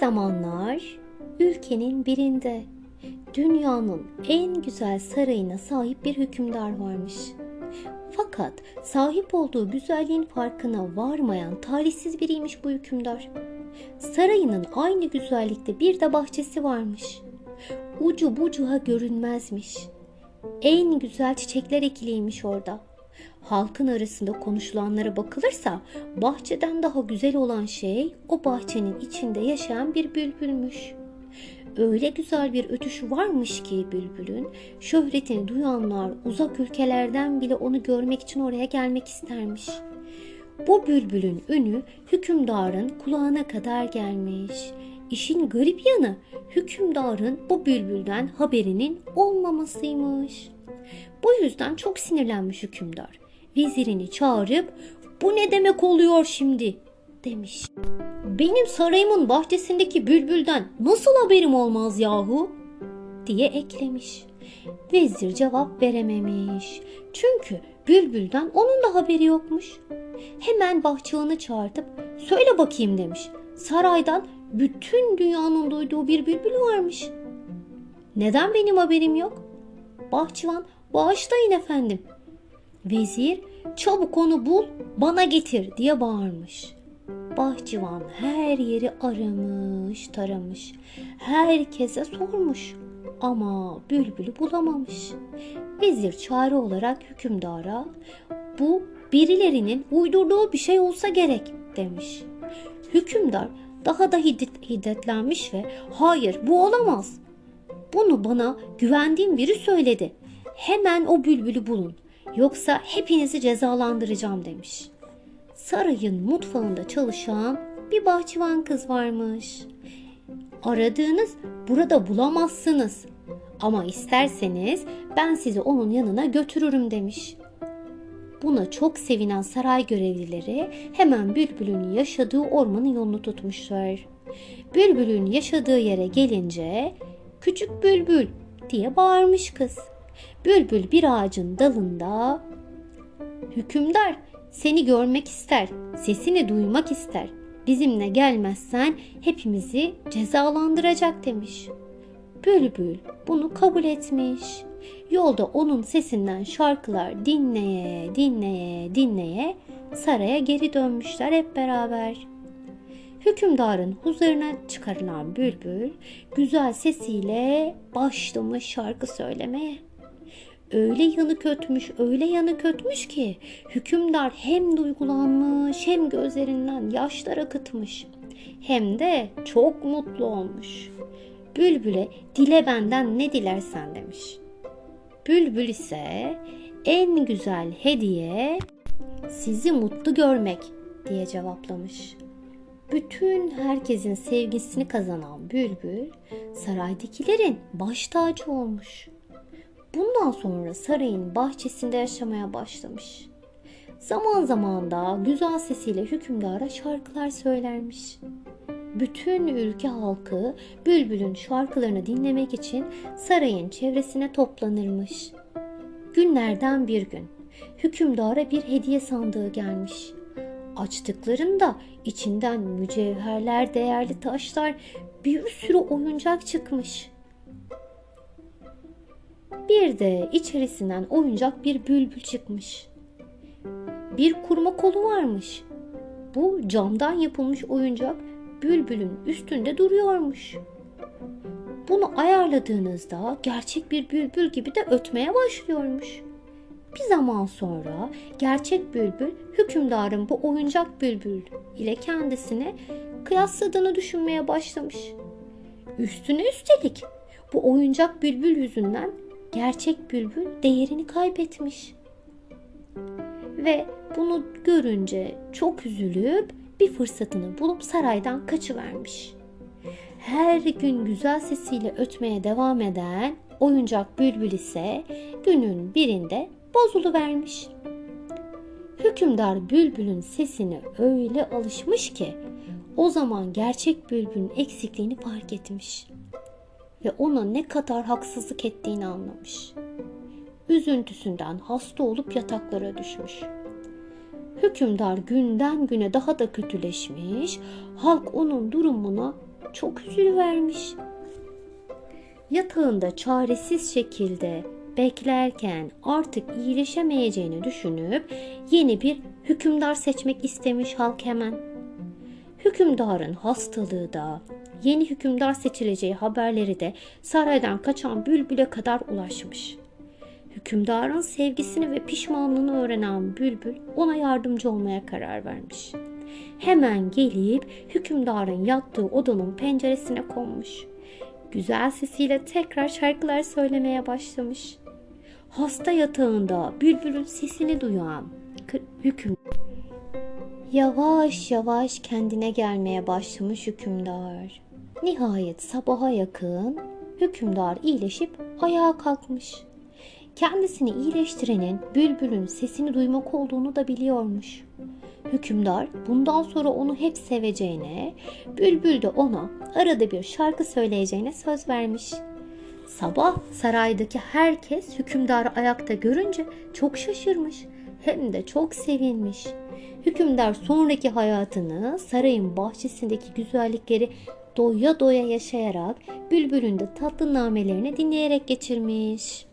zamanlar ülkenin birinde dünyanın en güzel sarayına sahip bir hükümdar varmış. Fakat sahip olduğu güzelliğin farkına varmayan talihsiz biriymiş bu hükümdar. Sarayının aynı güzellikte bir de bahçesi varmış. Ucu bucuğa görünmezmiş. En güzel çiçekler ekiliymiş orada. Halkın arasında konuşulanlara bakılırsa bahçeden daha güzel olan şey o bahçenin içinde yaşayan bir bülbülmüş. Öyle güzel bir ötüşü varmış ki bülbülün, şöhretini duyanlar uzak ülkelerden bile onu görmek için oraya gelmek istermiş. Bu bülbülün ünü hükümdarın kulağına kadar gelmiş. İşin garip yanı hükümdarın bu bülbülden haberinin olmamasıymış. Bu yüzden çok sinirlenmiş hükümdar. Vezirini çağırıp bu ne demek oluyor şimdi demiş. Benim sarayımın bahçesindeki bülbülden nasıl haberim olmaz yahu? diye eklemiş. Vezir cevap verememiş. Çünkü bülbülden onun da haberi yokmuş. Hemen bahçıvanı çağırtıp söyle bakayım demiş. Saraydan bütün dünyanın duyduğu bir bülbül varmış. Neden benim haberim yok? Bahçıvan bağışlayın efendim. Vezir çabuk onu bul bana getir diye bağırmış. Bahçıvan her yeri aramış taramış. Herkese sormuş ama bülbülü bulamamış. Vezir çare olarak hükümdara bu birilerinin uydurduğu bir şey olsa gerek demiş. Hükümdar daha da hiddet, hiddetlenmiş ve hayır bu olamaz. Bunu bana güvendiğim biri söyledi. Hemen o bülbülü bulun. Yoksa hepinizi cezalandıracağım demiş. Sarayın mutfağında çalışan bir bahçıvan kız varmış. Aradığınız burada bulamazsınız. Ama isterseniz ben sizi onun yanına götürürüm demiş. Buna çok sevinen saray görevlileri hemen Bülbül'ün yaşadığı ormanın yolunu tutmuşlar. Bülbül'ün yaşadığı yere gelince küçük bülbül diye bağırmış kız. Bülbül bir ağacın dalında hükümdar seni görmek ister, sesini duymak ister. Bizimle gelmezsen hepimizi cezalandıracak demiş. Bülbül bunu kabul etmiş. Yolda onun sesinden şarkılar dinleye, dinleye, dinleye saraya geri dönmüşler hep beraber. Hükümdarın huzuruna çıkarılan bülbül güzel sesiyle başlamış şarkı söylemeye. Öyle yanık ötmüş, öyle yanık ötmüş ki hükümdar hem duygulanmış hem gözlerinden yaşlar akıtmış. Hem de çok mutlu olmuş. Bülbüle dile benden ne dilersen demiş. Bülbül ise en güzel hediye sizi mutlu görmek diye cevaplamış. Bütün herkesin sevgisini kazanan Bülbül saraydakilerin baş tacı olmuş. Bundan sonra sarayın bahçesinde yaşamaya başlamış. Zaman zaman da güzel sesiyle hükümdara şarkılar söylermiş. Bütün ülke halkı Bülbül'ün şarkılarını dinlemek için sarayın çevresine toplanırmış. Günlerden bir gün hükümdara bir hediye sandığı gelmiş. Açtıklarında içinden mücevherler, değerli taşlar, bir sürü oyuncak çıkmış. Bir de içerisinden oyuncak bir bülbül çıkmış. Bir kurma kolu varmış. Bu camdan yapılmış oyuncak bülbülün üstünde duruyormuş. Bunu ayarladığınızda gerçek bir bülbül gibi de ötmeye başlıyormuş. Bir zaman sonra gerçek bülbül hükümdarın bu oyuncak bülbül ile kendisini kıyasladığını düşünmeye başlamış. Üstüne üstelik bu oyuncak bülbül yüzünden gerçek bülbül değerini kaybetmiş. Ve bunu görünce çok üzülüp bir fırsatını bulup saraydan kaçıvermiş. Her gün güzel sesiyle ötmeye devam eden oyuncak bülbül ise günün birinde bozuluvermiş. Hükümdar bülbülün sesine öyle alışmış ki o zaman gerçek bülbülün eksikliğini fark etmiş ve ona ne kadar haksızlık ettiğini anlamış. Üzüntüsünden hasta olup yataklara düşmüş. Hükümdar günden güne daha da kötüleşmiş, halk onun durumuna çok üzülüvermiş. Yatağında çaresiz şekilde beklerken artık iyileşemeyeceğini düşünüp yeni bir hükümdar seçmek istemiş halk hemen. Hükümdarın hastalığı da yeni hükümdar seçileceği haberleri de saraydan kaçan Bülbül'e kadar ulaşmış. Hükümdarın sevgisini ve pişmanlığını öğrenen Bülbül ona yardımcı olmaya karar vermiş. Hemen gelip hükümdarın yattığı odanın penceresine konmuş. Güzel sesiyle tekrar şarkılar söylemeye başlamış. Hasta yatağında bülbülün sesini duyan kı- hüküm yavaş yavaş kendine gelmeye başlamış hükümdar. Nihayet sabaha yakın hükümdar iyileşip ayağa kalkmış. Kendisini iyileştirenin bülbülün sesini duymak olduğunu da biliyormuş. Hükümdar bundan sonra onu hep seveceğine, bülbül de ona arada bir şarkı söyleyeceğine söz vermiş. Sabah saraydaki herkes hükümdarı ayakta görünce çok şaşırmış hem de çok sevinmiş. Hükümdar sonraki hayatını sarayın bahçesindeki güzellikleri doya doya yaşayarak bülbülün de tatlı namelerini dinleyerek geçirmiş.